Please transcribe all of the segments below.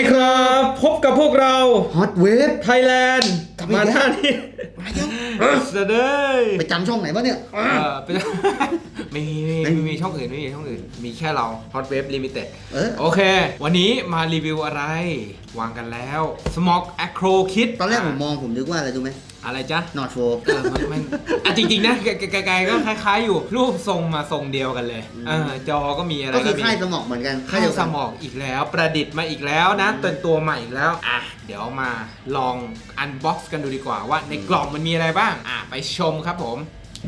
ดีครับ พบกับพวกเราฮอตเวฟไทยแลนด์กลับมามาอีกแล้ว ท่านี้มาเยอะเสยเด็จไปจำช่องไหนวะเนี่ย เออเป็นไม่มีไม่มีไม่มีช่องอื่นไม่มีช่องอื่น มีแค่เรา Hot Wave Limited เออ โอเค วันนี้มารีวิวอะไร วางกันแล้ว Smog Acro Kit ตอนแรกผมมองผมนึกว่าอะไรรู้ไหม อะไรจ๊ะนอตโฟเออมันมันอะจริงๆนะไกลๆก็คล้ายๆอยู่รูปทรงมาทรงเดียวกันเลยเออจอก็มีอะไรก็คือมี ค่ายสมองเหมือนกันข้าวสมองอีกแล้วประดิษฐ์มาอีกแล้วนะเป็นตัวใหม่อีกแล้ว อะ เดี๋ยวมาลองอันบ็อกซ์กันดูดีกว่าว่าในกล่องมันมีอะไรบ้าง อะ ไปชมครับผม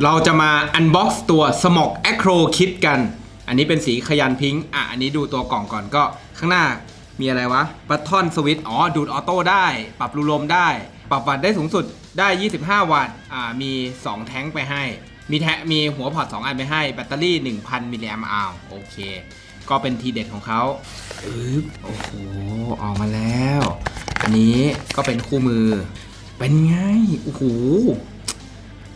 เราจะมาอันบ็อกซ์ตัวสมอกแอคโรคิดกัน อันนี้เป็นสีขยันพิงค์อะ อันนี้ดูตัวกล่องก่อนก็ ข้างหน้ามีอะไรวะ บัตทอนสวิตอ๋อ ดูดออโต้ได้ ปรับรูลมได้ ปรับวัตต์ได้สูงสุดได้ 25 วัตต์อ่ามี 2 แท้งไปให้ มีแทมีหัวพอร์ต2อันไปให้ แบตเตอรี่ 1,000มิลลิแอมป์อาวโอเค ก็เป็นทีเด็ดของเขาอึ๊บโอ้โห ออกมาแล้ว อันนี้ก็เป็นคู่มือ เป็นไง โอ้โห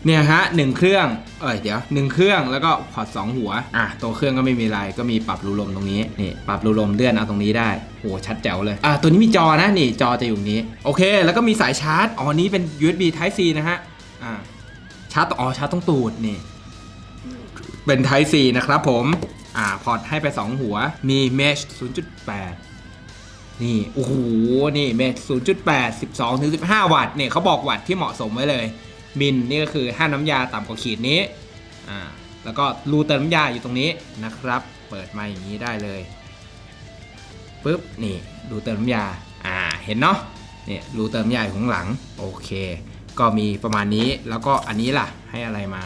เนี่ยฮะหนึ่งเครื่อง เอ้ยเดี๋ยวหนึ่งเครื่องแล้วก็พอร์ตสองหัว อะตัวเครื่องก็ไม่มีอะไรก็มีปรับรูลมตรงนี้นี่ปรับรูลมเลื่อนเอาตรงนี้ได้โหชัดแจ๋วเลย อะตัวนี้มีจอนะนี่จอจะอยู่นี้ โอเค แล้วก็มีสายชาร์จอ๋อนี้เป็น USB Type C นะฮะอ่าชาร์จต่ออ๋อชาร์จต้องตูดนี่เป็น Type C นะครับผมอ่าพอร์ตให้ไป 2 หัวมี Mesh 0.8นี่โอ้โหนี่ Mesh 0.8 12ถึง15 วัตต์เนี่ยเขาบอกวัตต์ที่เหมาะสมไว้เลย มิลนี่ก็คือห้ามน้ำยาต่ำกว่าขีดนี้อ่าแล้วก็รูเติมน้ำยาอยู่ตรงนี้นะครับ เปิดมาอย่างนี้ได้เลยปุ๊บนี่รูเติมน้ำยาอ่าเห็นเนาะเนี่ยรูเติมน้ำยาอยู่ข้างหลังโอเค ก็มีประมาณนี้แล้วก็อันนี้ล่ะให้อะไรมา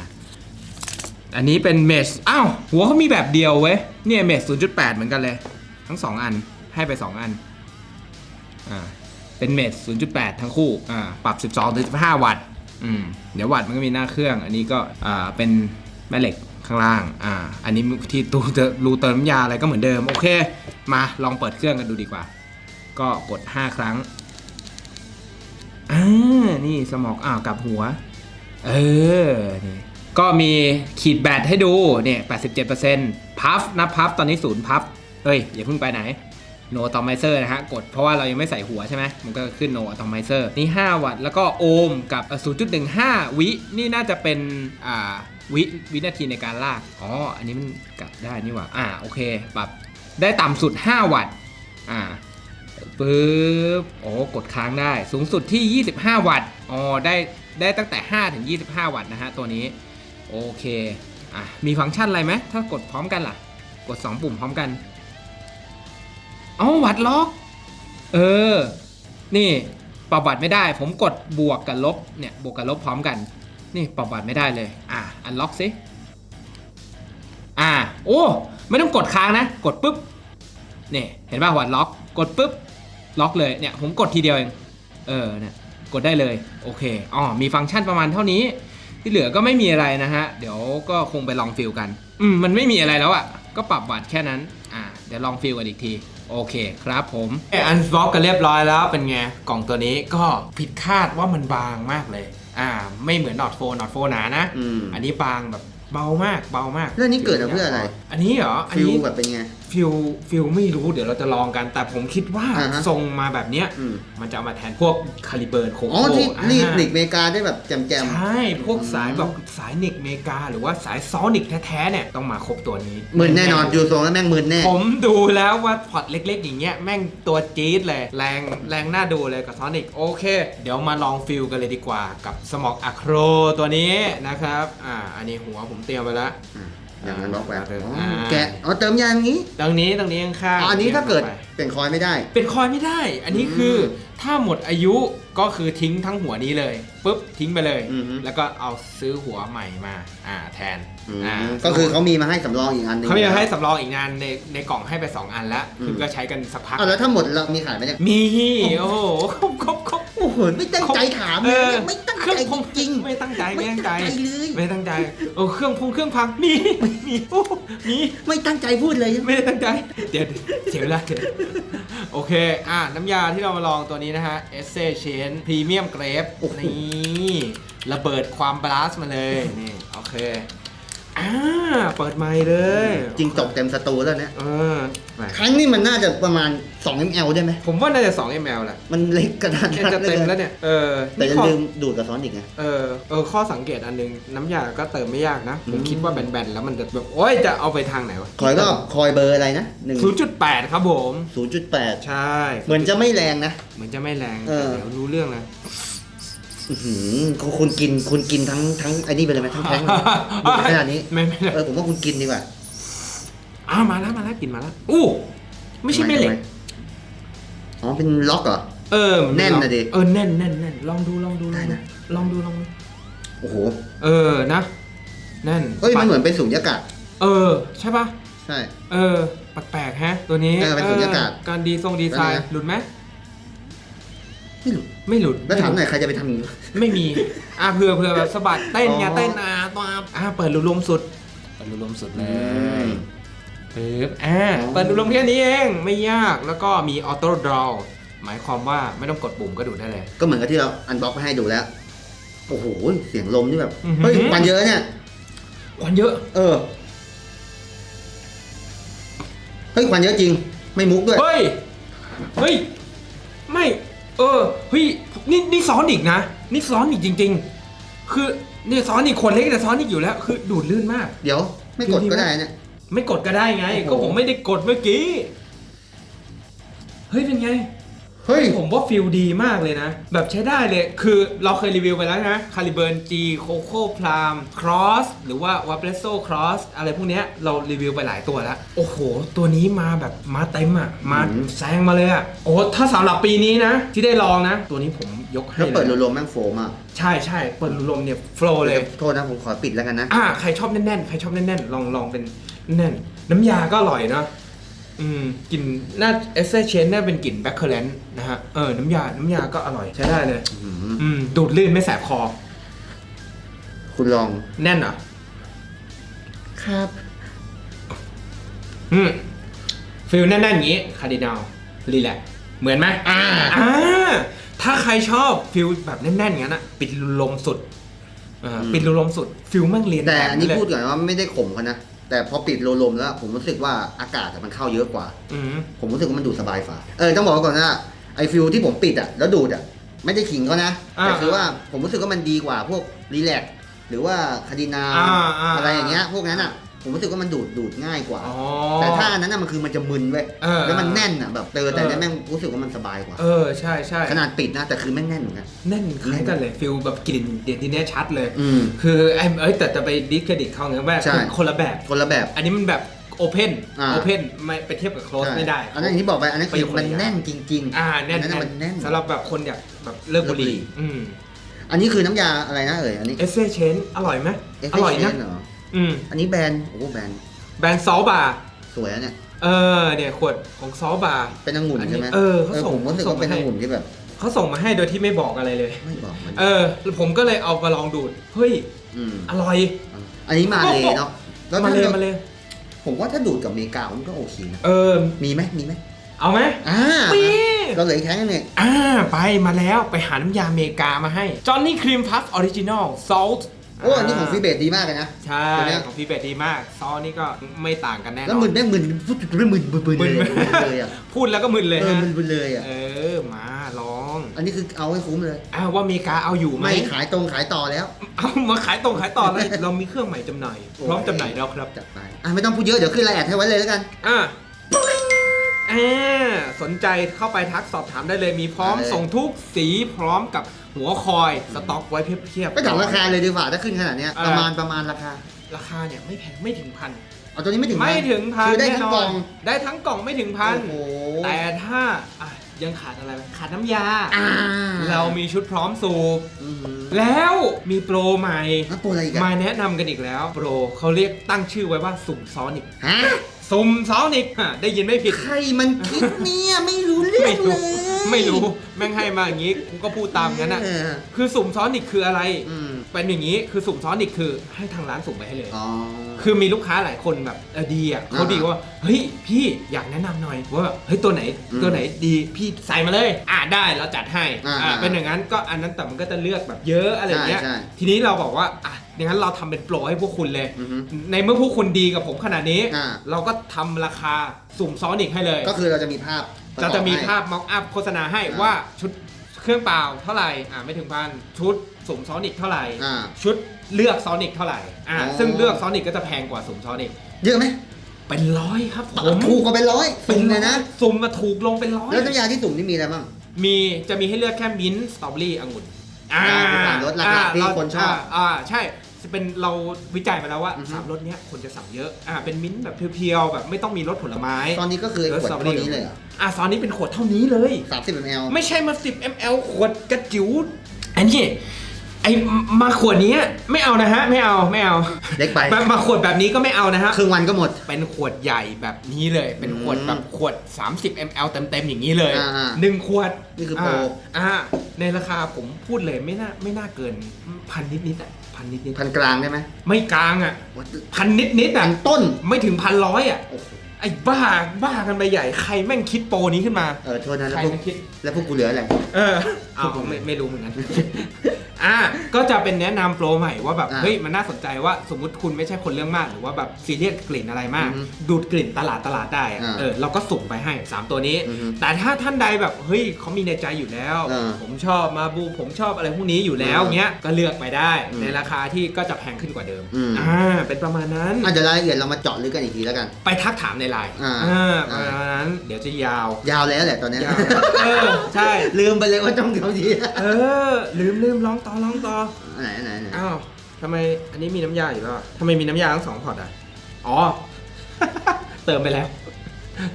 อันนี้เป็นเมชอ้าวหัวเขามีแบบเดียวเว้ยเนี่ยเมช0.8 เหมือนกันเลย ทั้ง 2 อันให้ไป 2 อันอ่าเป็นเมช0.8 ทั้งคู่อ่าปรับ 12-15 วัตต์ อืมเดี๋ยววัตต์มันก็มีหน้าเครื่อง อันนี้ก็อ่าเป็นแม่เหล็กข้างล่าง อ่า อันนี้ที่ตู้เติมรูเติมน้ำยาอะไรก็เหมือนเดิม โอเค มาลองเปิดเครื่องกันดูดีกว่า ก็กด 5 ครั้ง อ่า นี่สมอกอ้าวกลับหัว เออ นี่ ก็มีขีดแบตให้ดู เนี่ย 87%พัฟนะพัฟตอนนี้ศูนย์พัฟเฮ้ย อย่าเพิ่งไปไหน โนอะตอมไมเซอร์นะฮะ กดเพราะว่าเรายังไม่ใส่หัวใช่ไหมมันก็ขึ้นโนอะตอมไมเซอร์นี่ 5 วัตต์ แล้วก็โอห์มกับเอ่อ0.15 วิ นี่น่าจะเป็น อ่า วิวินาทีในการลาก อ๋อ อันนี้มันกลับได้นี่หว่า อ่า โอเค ปรับ ได้ต่ำสุด 5 วัตต์ อ่าปึ๊บ โอ้ กดค้างได้ สูงสุดที่ 25 วัตต์ อ๋อ ได้ ได้ตั้งแต่ 5 ถึง 25 วัตต์นะฮะ ตัวนี้ โอเค อะ มีฟังก์ชันอะไรไหม ถ้ากดพร้อมกันล่ะ กด 2 ปุ่มพร้อมกัน อ๋อวัดล็อก เออ นี่ปรับวัดไม่ได้ ผมกดบวกกับลบ เนี่ยบวกกับลบพร้อมกัน นี่ปรับวัดไม่ได้เลย อะอันล็อกสิ อ่า โอ้ ไม่ต้องกดค้างนะ กดปุ๊บ เนี่ย เห็นป่ะวัดล็อก กดปุ๊บ ล็อกเลย เนี่ย ผมกดทีเดียวเอง เออ เนี่ย กดได้เลย โอเค อ๋อ มีฟังก์ชันประมาณเท่านี้ ที่เหลือก็ไม่มีอะไรนะฮะ เดี๋ยวก็คงไปลองฟิลกัน อืม มันไม่มีอะไรแล้วอะ่ะ ก็ปรับวัดแค่นั้น อ่า เดี๋ยวลองฟิลกันอีกที โอเคครับผมอันบล็อกกันเรียบร้อยแล้วเป็นไง กล่องตัวนี้ก็ผิดคาดว่ามันบางมากเลย อ่า ไม่เหมือนนอตโฟนอตโฟหนานะ อืมอันนี้บางแบบเบามากเบามาก แล้วอันนี้เกิดมาเพื่ออะไร อันนี้เหรอ อันฟิลนี้ แบบเป็นไง ฟิลฟิลไม่รู้เดี๋ยวเราจะลองกัน แต่ผมคิดว่าอ่าฮะทรงมาแบบเนี้ยอืม มันจะเอามาแทนพวกคาลิเบิร์นโคอ๋อโค่ที่นี่อ่านิกเมกาได้แบบแจมใช่พวกสายแบบสายนิกเมกา หรือว่าสายซอนิกแท้ๆเนี่ยต้องมาครบตัวนี้ ๆหมื่นแน่นอนอยู่ทรงแล้วแม่งหมื่นแน่ ผมดูแล้วว่าพอร์ตเล็กๆ อย่างเงี้ยแม่งตัวจี๊ดเลย แรงแรงน่าดูเลยกับซอนิกโอเค เดี๋ยวมาลองฟิลกันเลยดีกว่ากับสมอกอะโครตัวนี้นะครับ อ่า อันนี้หัวผมเตรียมไปแล้วอะ อย่างนั้นล็อกแบบอ่าอ๋อแกะอ๋อเติมยางงี้ตรงนี้ตรงนี้ข้างอ๋อๆอันนี้ถ้าเกิดไปเป็นคอยไม่ได้ เป็นคอยไม่ได้ อันนี้คือ ถ้าหมดอายุก็คือทิ้งทั้งหัวนี้เลยปุ๊บทิ้งไปเลย อือฮึ แล้วก็เอาซื้อหัวใหม่มาอ่าแทนอืมอ่าก็คือเขามีมาให้สำรองอีกอันหนึงเขาจะให้สำรองอีกนานในในกล่องให้ไป 2 อันแล้วอืมคือก็ใช้กันสักพัก อ้าวแล้วถ้าหมดเรามีขายไหมเนี่ยมีโอ้โหครบครบครบ โอ้โหไม่ตั้งใจถามเอเลยอเนี่ยไม่ตั้งเครื่ใจองจริงไม่ตั้งใจๆไม่ตั้งใจเลยไม่ตั้งใจเออเครื่องพงเครื่องพังมีมีโอ้มีไม่ตั้งใจพูดเลย ไม่ได้ตั้งใจ เดี๋ยวเสียเวลาเดี๋ยวโอเค อะน้ำยาที่เรามาลองตัวนี้นะฮะ e s s e c h a n Premium Grape โอ้โหนี่ระเบิดความบลัสมาเลยนี่โอเค ออ่าเปิดไมค์เลยจริงจบเต็มสตูแล้วเนี่ยเออแหมครั้งนี้มันน่าจะประมาณ 2 ml ได้ไหม ผมว่าน่าจะ2 ml แหละมันเล็กกระดานแค่จะเต็มแล้วเนี่ยเออแต่อย่าข้อลืมดูดกับซ้อนอีกไงเออเออข้อสังเกตอันนึง น้ำยาก็เติมไม่ยากนะผมอืมคิดว่าแบนๆ แล้วมันจะแบบ โอ้ยจะเอาไปทางไหนวะคอยก็คอยเบอร์อะไรนะหนึ่งศูนย์จุดแปดครับผมศูนย์จุดแปดใช่ เหมือนจะไม่แรงนะ เหมือนจะไม่แรงเออแต่เดี๋ยวรู้เรื่องเลย อื้อหือคุณกินคุณกินทั้งทั้งไอ้นี่ไปเลยไหมทั้งแท้งเลยดูดขนาดนี้ไม่ไม่เออผมว่าคุณกินดีกว่าอ้าวมาแล้วมาแล้วกินมาแล้วอู้ไม่ใช่แม่เหล็กทำไมอ๋อเป็นล็อกเหรอ เออมัแน่นน่ะดิเออแน่นแน่นแน่นลองดูลองดูลได้องดูนะ ลองดูลองดูโอ้โหเออนะแน่นเฮ้ยมันเหมือนเป็นสุญญากาศเออ ใช่ปะใช่ เออแปลกๆฮะ ตัวนี้เออเป็นสุญญากาศเออการดีทรงดีไซน์เป็นไง หลุดไหม ไม่รู้ไม่หลุดแล้วถามหน่อยใครจะไปทำอย่างนี้ ไม่มี อะเผื่อเผื่อแบบสะบัดเต้นไงอ๋อ เต้นอะตัวอะเปิดรูลมสุด เปิดรูลมสุดเลอืมปึ๊บอะอ๋อ เปิดรูลมแค่นี้เองไม่ยากแล้วก็มีออโต้ดรอหมายความว่าไม่ต้องกดปุ่มก็ดูดได้เลย ก็เหมือนกับที่เราอันบ็อกไปให้ดูแล้ว โอ้โห เสียงลมนี่แบบ อื้อหือ เฮ้ยควันเยอะเนี่ย ควันเยอะเออ เฮ้ยควันเยอะจริง ไม่มุกด้วย เฮ้ยเฮ้ยไม่ เออเฮ้ยนี่นี่ซ้อนอีกนะนี่ซ้อนอีกจริง ๆ คือเนี่ยซ้อนอีกคนเล็กแต่ซ้อนอีกอยู่แล้ว คือดูดลื่นมาก เดี๋ยวไม่กดก็ได้เนี่ย ไม่กดก็ได้ไง โอ้โห ก็ผมไม่ได้กดเมื่อกี้ เฮ้ยเป็นไง เฮ้ย ผมว่าฟิลดีมากเลยนะ แบบใช้ได้เลย คือเราเคยรีวิวไปแล้วนะคาลิเบิร์นจีโคโค่พรามครอสหรือว่าวาเปรสโซครอสอะไรพวกเนี้ยเรารีวิวไปหลายตัวแล้ว โอ้โห ตัวนี้มาแบบมาเต็มอะ มาอืมแซงมาเลยอะ โอ้ถ้าสำหรับปีนี้นะ ที่ได้ลองนะ ตัวนี้ผมยกให้แล้วเปิดเลยรวมๆแม่งโฟมอะใช่ใช่เปิดลมเนี่ยโฟล์เลย โทษนะผมขอปิดแล้วกันนะ อ่าใครชอบแน่นๆใครชอบแน่นๆลองลองเป็นแน่นน้ำยาก็อร่อยเนาะ อืมกลิ่นน่าเอสเซเชนน่าเป็นกลิ่นแบ็คเคอร์แลนนะฮะเออน้ำยา น้ำยาก็อร่อยใช้ได้เลยอืมอืมดูดลื่นไม่แสบคอ คุณลองแน่นเหรอครับ อืมฟิลแน่นๆอย่างนี้คาร์ดินาลรีแลกเหมือนไหมอ่าอ่าถ้าใครชอบฟิลแบบแน่นๆอย่างนั้นอะปิดรูลมสุดอ่าอืมปิดรูลมสุดฟิลแมั่งเรียนแต่แบบอันนี้เลยพูดก่อนว่าไม่ได้ขมเขานะ แต่พอปิดโลลมแล้ว ผมรู้สึกว่าอากาศอะมันเข้าเยอะกว่า อืมผมรู้สึกว่ามันดูดสบายฝ่าเออต้องบอกไว้ก่อนว่าไอฟิลที่ผมปิดอะแล้วดูดอะไม่ได้ขิงเขานะอ่าแต่คือว่าผมรู้สึกว่ามันดีกว่าพวกรีแลกซ์หรือว่าคาดินาอ่าอ่า อะไรอย่างเงี้ยพวกนั้นอะ ผมรู้สึกว่ามันดูดดูดง่ายกว่า อ๋อ แต่ถ้าอันนั้นน่ะมันคือมันจะมึนเว้ยเออ แล้วมันแน่นอะแบบเตอแต่เออเนี่ยแม่งรู้สึกว่ามันสบายกว่า เออใช่ใช่ขนาดปิดนะแต่คือแม่งแน่นเหมือนกัน แน่นคล้ายกันเลยฟิลแบบกลิ่นเด่นที่เนี้ยชัดเลย อืม คือไอ้เอ้ยแต่จะไปดิสเครดิตเขาไงว่าใช่ คนละแบบ คนละแบบ อันนี้มันแบบโอเพนอ่า โอเพนไม่ไปเทียบกับโคลสใช่ไม่ได้ อันนั้นอย่างที่บอกไปอันนั้นคือไปคนมันละอย่างแน่นจริงอ่าแน่นอันนั้นมันแน่น สำหรับแบบคนอยากแบบเลิกบุหรี่เลิกบุหรี่อืมอันนี้คือน้ำยาอะไรนะเอ่ยอันนี้เอสเซเชนอร่อยไหมเอฟอร่อยเอนะ เหรอ อืมอันนี้แบรนด์โอ้แบรนด์แบรนด์ซอลบาร์สวยอะเนี่ย เออเนี่ยขวดของซอลบาร์ เป็นองุ่นอันนี้ใช่ไหมเออเขาส่งผมรู้สึกเขาส่งว่าเป็นมาให้ องุ่นที่แบบเขาส่งมาให้โดยที่ไม่บอกอะไรเลย ไม่บอกมันเออแล้วผมก็เลยเอามาลองดูด เฮ้ย มอร่อย อันนี้มาเลยเนาะแล้วมาถ้าเลยมาเลย ผมว่าถ้าดูดกับอเมริกามันก็โอเคนะ เออ มีไหมมีไหมเอาไหมอ่ามีเราเหลืออกแค่นึงเนี่ยอ่า ไปมาแล้วไปหาน้ำยาอเมริกามาให้ จอ h นนี่ครีมพัฟออริจินอลซอลต์ โอ้อันนี้ของฟีเบตดีมากเลยนะ ใช่ ตัวเนี้ย ของพี่เป็ดดีมาก ซอสนี่ก็ไม่ต่างกันแน่นอน แล้วมึนได้มึนพูดถึงเรื่องมึนมึนๆเลยมึนมึนเลยอะพูดแล้วก็มึนเลยเออฮะมึนมึนเลยอะเออ มาลองอันนี้คือเอาให้คุ้มเลย อ้าวว่าอเมริกาเอาอยู่ไหมไม่ขายตรงขายต่อแล้วเอามาขายตรงขายต่อเลย เรามีเครื่องใหม่จำหน่ายพร้อมจำหน่ายแล้วครับจัดไปอะไม่ต้องพูดเยอะเดี๋ยวขึ้นรายละเอียดให้ไว้เลยแล้วกัน อะ อ่าสนใจเข้าไปทักสอบถามได้เลยมีพร้อมได้เลยส่งทุกสีพร้อมกับหัวคอยสต็อกไว้เพียบๆ ไปถามราคาเลยดีกว่าถ้าขึ้นขนาดเนี้ยอ่าประมาณประมาณราคาราคาเนี่ยไม่แพงไม่ถึงพัน เอาตัวนี้ไม่ถึงไม่ถึงพันคือได้ทั้งแน่นนกล่องได้ทั้งกล่องไม่ถึงพัน โอ้โหแต่ถ้าอะยังขาดอะไรไหมขาดน้ำยา อ่าเรามีชุดพร้อมสูบ อือหือแล้วมีโปรใหม่ แล้วตัวอะไรอีกมาอะแนะนำกันอีกแล้ว โปรเขาเรียกตั้งชื่อไว้ว่าสุ่มซอนิกฮะ สุ่มซอนิกฮะได้ยินไม่ผิด ใครมันคิดเนี่ยไม่รู้เรื่อไม่งเลรู้ย ไม่รู้แม่งให้มาอย่างงี้กูก็พูดตามงั้นอะเออ คือสุ่มซอนิกคืออะไร อืม เป็นอย่างนี้คือสุ่มซอนิกคือให้ทางร้านสุ่มไปให้เลย อ๋อ คือมีลูกค้าหลายคนแบบเออดีอะเขาดีว่าเฮ้ยพี่อยากแนะนำหน่อยว่าแบบเฮ้ยตัวไหนอืมตัวไหนดีพี่ใส่มาเลย อ่าได้เราจัดให้อ่าอ่าอ่าเป็นอย่างนั้นก็อันนั้นแต่มันก็จะเลือกแบบเยอะอะไรอย่างเงี้ยใช่ใช่ ทีนี้เราบอกว่าอะอย่างนั้นเราทำเป็นโปรให้พวกคุณเลย อือฮึ ในเมื่อพวกคุณดีกับผมขนาดนี้ อ่า เราก็ทำราคาสุ่มซอนิกให้เลย ก็คือเราจะมีภาพปรกจะอบจะมีให้ ภาพม็อกอัพโฆษณาให้อ่าว่าชุดเครื่องเปล่าเท่าไหร่อ่าไม่ถึงพันชุด สุ่มซอนิกเท่าไหร่ อ่า ชุดเลือกซอนิกเท่าไหร่อ่าอ๋อ ซึ่งเลือกซอนิกก็จะแพงกว่าสุ่มซอนิกเยอะไหมเป็นร้อยครับผมถูกกว่าเป็นร้อยสุ่มเลยนะ สุ่มมาถูกลงเป็นร้อย แล้วน้ำยาที่สุ่มนี่มีอะไรบ้าง มีจะมีให้เลือกแค่มิ้นท์สตรอเบอรี่องุ่นอ่าอ่าสามรสหลักๆที่อ่าคนชอบาอ่าใช่จะเป็นเราวิจัยมาแล้วว่าอือฮึ สามรสเนี้ยคนจะสั่งเยอะอ่าเป็นมิ้นท์แบบเพียวๆแบบไม่ต้องมีรสผลไม้ตอนนี้ก็คือไอ้ขวดเท่านี้เลยเหรออ่าซอนนี้เป็นขวดเท่านี้เลย สามสิบมลไม่ใช่มา 10 ml ขวดกระจิ๋วอันนี้ ไอมาขวดนี้ไม่เอานะฮะ ไม่เอาไม่เอาเล็กไป มามาขวดแบบนี้ก็ไม่เอานะฮะ ครึ่งวันก็หมด เป็นขวดใหญ่แบบนี้เลย เป็นขวดอืมแบบขวด 30 ml เต็มๆอย่างนี้เลยอ่าๆหนึ่งขวดนี่คือโปราอ่าในราคาผมพูดเลยไม่น่าไม่น่าเกินพันนิดๆอะพันนิดพันกลางได้ไหมๆไม่กลางอะพันนิดๆพัอะนต้น ไม่ถึงพันร้อยอะโอ้โห ไอ้บ้าบ้ากันไปใหญ่ใครแม่งคิดโปรนี้ขึ้นมา เออโทษนะใคแล้วพวกรแม่งคิด แล้วพวกกูเหลืออะไร เออเอาไม่ไม่รู้เหมือนกัน อะก็จะเป็นแนะนำโปรใหม่ว่าแบบอ่าเฮ้ยมันน่าสนใจว่าสมมุติคุณไม่ใช่คนเรื่องมาก หรือว่าแบบซีเรียสกลิ่นอะไรมาก อือฮึดูดกลิ่นตลาดตลาดได้อะอ่าเออเราก็สุ่มไปให้ 3 ตัวนี้ อือฮึแต่ถ้าท่านใดแบบเฮ้ยเขามีในใจอยู่แล้ว อ่าผมชอบมาบูผมชอบอะไรพวกนี้อยู่แล้วอืมเงี้ยก็เลือกไปได้อืมในราคาที่ก็จะแพงขึ้นกว่าเดิมอืม อ่าเป็นประมาณนั้น อะเดี๋ยวรายละเอียดเรามาเจาะลึกกันอีกทีแล้วกัน ไปทักถามในไลน์อ่า อ่าปอ่าระมาณนั้นเดี๋ยวจะยาวยาวแล้วแหละตอนเนี้ยยาวเออใช่ ลืมไปเลยว่าต้องเดี๋ยวทีเออลืมลืมร้องต่อร้องต่อไหนไหนไหนอ้าวทำไมอันนี้มีน้ำยาอยู่แล้วอะทำไมมีน้ำยาทั้งสองพอร์ตอะอ๋อ เติมไปแล้ว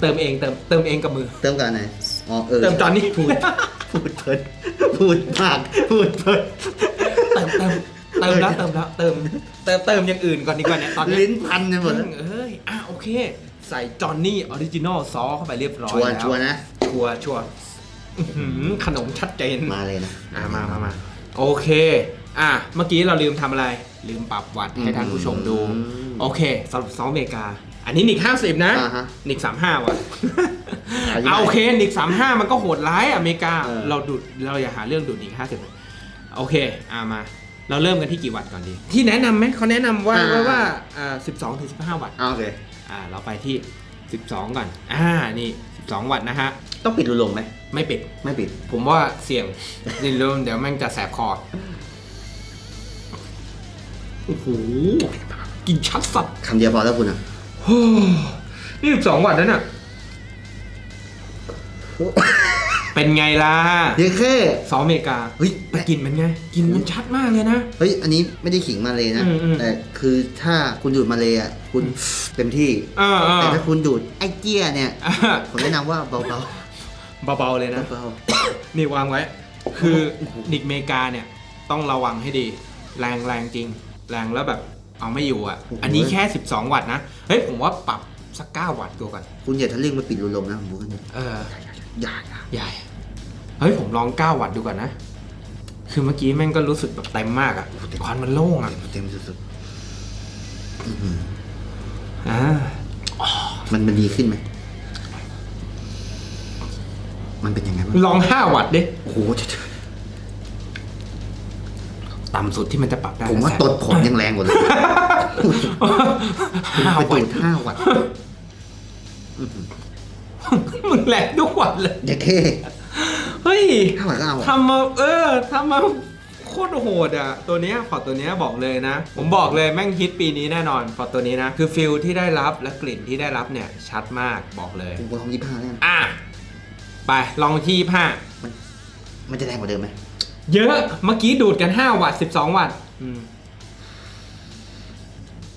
เติมเองเติมเติมเองกับมือ เติมกันไหนอ๋อเออเติมจอนนี่พูดพูดเพิดพูดมากพูดเพิดเติมเติมเติมแล้วเติมแล้วเติมเติมเติมอย่างอื่นก่อนดีกว่าเนี่ยตอนเนี้ยลิ้นพันกันหมดแล้วเอ้ยอะโอเค ใส่จอนนี่ออริจินอลซอสเข้าไปเรียบร้อยชัวร์แล้วชัวร์นะชัวร์ชัวร์อื้อหือขนมชัดเจนมาเลยนะอะมามามา โอเค อะ เมื่อกี้เราลืมทำอะไร ลืมปรับวัดให้ท่านผู้ชมดู อืมโอเคสำหรับซอสอเมริกา อันนี้นิกห้าสิบนะ อ่าฮะนิกสามห้าว่ะอธิบายเอาโอเคนิกสามห้ามันก็โหดร้ายอะอเมริกา เออ เราดูดเราอย่าหาเรื่องดูดนิกห้าสิบโอเค อ่ามา เราเริ่มกันที่กี่วัตต์ก่อนดี ที่แนะนำไหมเขาแนะนำว่าว่าว่าอ่าสิบสองถึงสิบห้าวัตต์อ่าโอเค อ่า เราไปที่สิบสองก่อน อ่า นี่ สิบสองวัตต์นะฮะ ต้องปิดรูลมไหมไม่ปิด ไม่ปิด ผมว่าเสี่ยงนี่เริ่มเดี๋ยวแม่งจะแสบคอโอ้โหกินชัดสัตว์คำเดียวพอแล้วคุณอะโอ้นี่สองวัตต์แล้วน่ะ เป็นไงล่ะเย้แค่ซอสอเมริกาเฮ้ยแต่กลินมันไงกลินมันชัดมากเลยนะ เฮ้ยอันนี้ไม่ได้ขิงมาเลยนะ อืมอืมแต่คือถ้าคุณดูดมาเลยอะคุณเต็มที่เออเออแต่ถ้าคุณดูดไอ้เจี้ยเนี่ย อะผมแนะนำว่าเบาเบาๆเลยๆนะเบานี่วางไว้ คือนิกเมกาเนี่ย ต้องระวังให้ดี แรงแรงจริง แรงแล้วแบบเอาไม่อยู่อะ อันนี้แค่ 12 วัตต์นะ เฮ้ย ผมว่าปรับสัก 9 วัตต์ดูก่อนๆคุณอย่าทะลึ่งมาปิดรูลมนะผมบอกกันเลยเออ อย่าอย่าใหญ่ เฮ้ยผมลอง 9 วัตต์ดูก่อนนะ คือเมื่อกี้แม่งก็รู้สึกแบบเต็มมากอะควันมันโล่งอะเต็มสุดอ่าๆมันมันดีขึ้นไหม มันเป็นยังไงบ้างลอง 5 วัตต์ดิ โอ้โหต่ำสุดที่มันจะปรับได้ผมว่าแสนตดผมยังแรงกว่าเลยห้าไปวัตูตดต์ห้าวัตต์ มึงแหลกทุกวันเลย อย่าแค่เฮ้ยห้าวัตต์ก็เอาอะทำมาเออทำมาโคตรโหดอะ ตัวเนี้ยพอร์ตตัวเนี้ยบอกเลยนะ ผมบอกเลยแม่งฮิตปีนี้แน่นอนพอร์ตตัวนี้นะ คือฟิลที่ได้รับและกลิ่นที่ได้รับเนี่ย ชัดมากบอกเลย ผมว่าของยี่ห้าแล้วกันอะ ไปลองที่ผ้า มันจะแรงกว่าเดิมไหมเยอะเมื่อกี้ดูดกัน 5 วัตต์12 วัตต์อืม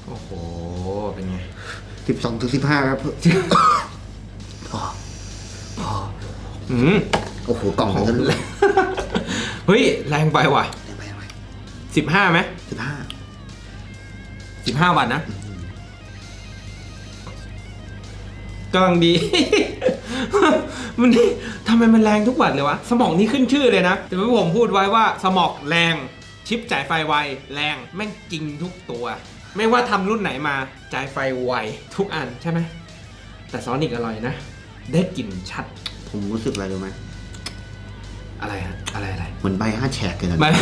โอ้โห เป็นไง สิบสองถึงสิบห้าครับ พอพออืมโอ้โหกล่องมันก็รู้เฮ้ย แรงไปว่ะแรงไปแรงไป15ไหมสิบห้า15วัตต์นะกำลังดี มันนี่ทำไมมันแรงทุกวัตต์เลยวะ สมองนี่ขึ้นชื่อเลยนะ แต่ว่าผมพูดไว้ว่าสมองแรง ชิปจ่ายไฟไว แรง แม่งจริงทุกตัว ไม่ว่าทำรุ่นไหนมา จ่ายไฟไว ทุกอันใช่ไหม แต่ซอนิกอร่อยนะ ได้กลิ่นชัด ผมรู้สึกอะไรรู้ไหมอะไรฮะอะไรอะไรเหมือนใบห้าแฉกเลยนะ มัน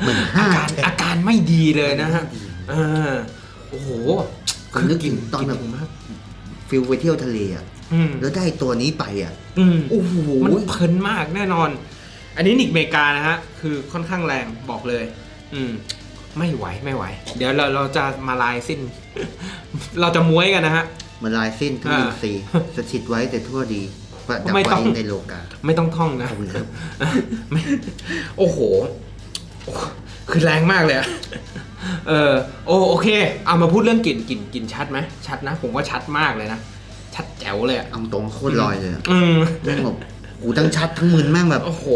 เหมือนอาห้าการอาการไม่ดีเลยนะฮะเออโอ้โหผมนึกถึงตอนแบบกิมากฟิลไปเที่ยวทะเลอะอืมแล้วได้ตัวนี้ไปอะอืม โอ้โหมันเพลินมากแน่นอน อันนี้นิกเมกานะฮะ คือค่อนข้างแรงบอกเลย อืม ไม่ไหวไม่ไหว เดี๋ยวเราเราจะมาลายสิ้น เราจะม้วยกันนะฮะ มันลายสิ้นทุกอ่าอินทรีย์สถิตไว้แต่ทั่วดีประดับไม่ต้องไว้ในโลกาไม่ต้องท่องนะขอบคุณครับไม่โอ้โหโอ้คือแรงมากเลยอะเออโอโอเค เอามาพูดเรื่องกลิ่นกลิ่นกลิ่นชัดไหมชัดนะ ผมว่าชัดมากเลยนะ ชัดแจ๋วเลยอะเอาตรงโคตรลอยเลยอะอืมแม่งแบบหูทั้งชัดทั้งมึนแม่งแบบโอ้โห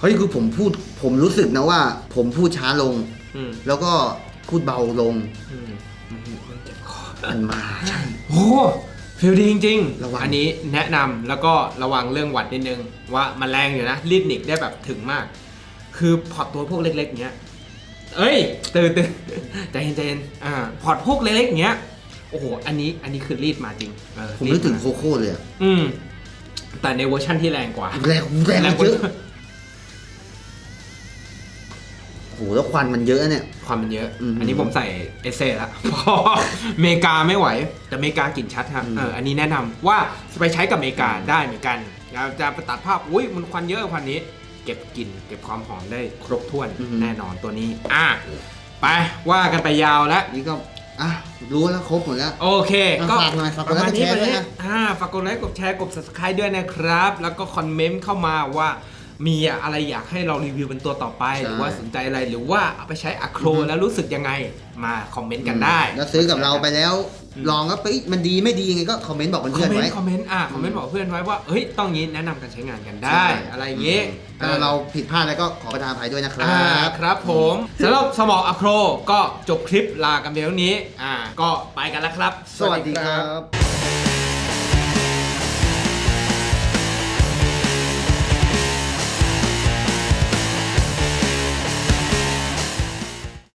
เฮ้ยคือผมพูด ผมรู้สึกนะว่า ผมพูดช้าลงอืมแล้วก็พูดเบาลง มันมาใช่ โอ้ฟิลดีจริงระวังๆอันนี้แนะนำแล้วก็ระวังเรื่องหวัดนิดนึง ว่ามันแรงอยู่นะรีดนิกได้แบบถึงมาก คือพอร์ตตัวพวกเล็กๆเนี้ยเอ้ยตื่นตื่นใจเย็นใจเย็นอ่าพอร์ตพวกเล็กๆเนี้ยโอ้โหอันนี้อันนี้คือรีดมาจริงเออผมนึกถึงรีดโคโค่เลยอะอืมแต่ในเวอร์ชั่นที่แรงกว่า แรงแรงเยอะ โหแล้วควันมันเยอะเนี่ย ความมันเยอะ อืมอันนี้ผมใส่เอเซ่ละเพราะอเมริกาไม่ไหว แต่อเมริกากลิ่นชัดครับอืม เอออันนี้แนะนำว่าไปใช้กับอเมริกาได้เหมือนกันเราจะไปตัดภาพอุ้ยมันควันเยอะควันนี้ เก็บกลิ่นเก็บความหอมได้ครบถ้วนแน่นอนตัวนี้ อะไปว่ากันไปยาวแล้ว นี่ก็อะรู้แล้วครบหมดแล้ว โอเค ก็ฝากหน่อยฝากกปดระไลค์มาณนี้กดแชร์ไปด้วยเลยนะ อ่าฝากกดไลค์กดแชร์กด subscribe ด้วยนะครับ แล้วก็คอมเมนต์เข้ามาว่า มีอะไรอยากให้เรารีวิวเป็นตัวต่อไป ใช่ หรือว่าสนใจอะไรหรือว่าเอาไปใช้อะโครแล้วรู้สึกยังไงมาคอมเมนต์กันได้ แล้วซื้อกับเราไปแล้วลองแล้วไปมันดีไม่ดียังไงก็คอมเมนต์บอกคอเพื่อมนเมๆนไว้ ต์คอมเมนต์อะคอมเมนต์บอกเพื่อนไว้ว่าเฮ้ยต้องงี้แนะนำการใช้งานกันได้อะไรอย่างงี้ถ้าเราผิดพลาดแล้วก็ขอประทานอภัยด้วยนะครัอ่าบ ครับผมสำหรับสมองอะโครก็จบคลิปลากันเพียงเท่านี้อ่าก็ไปกันแล้วครับ สวัสดีครับ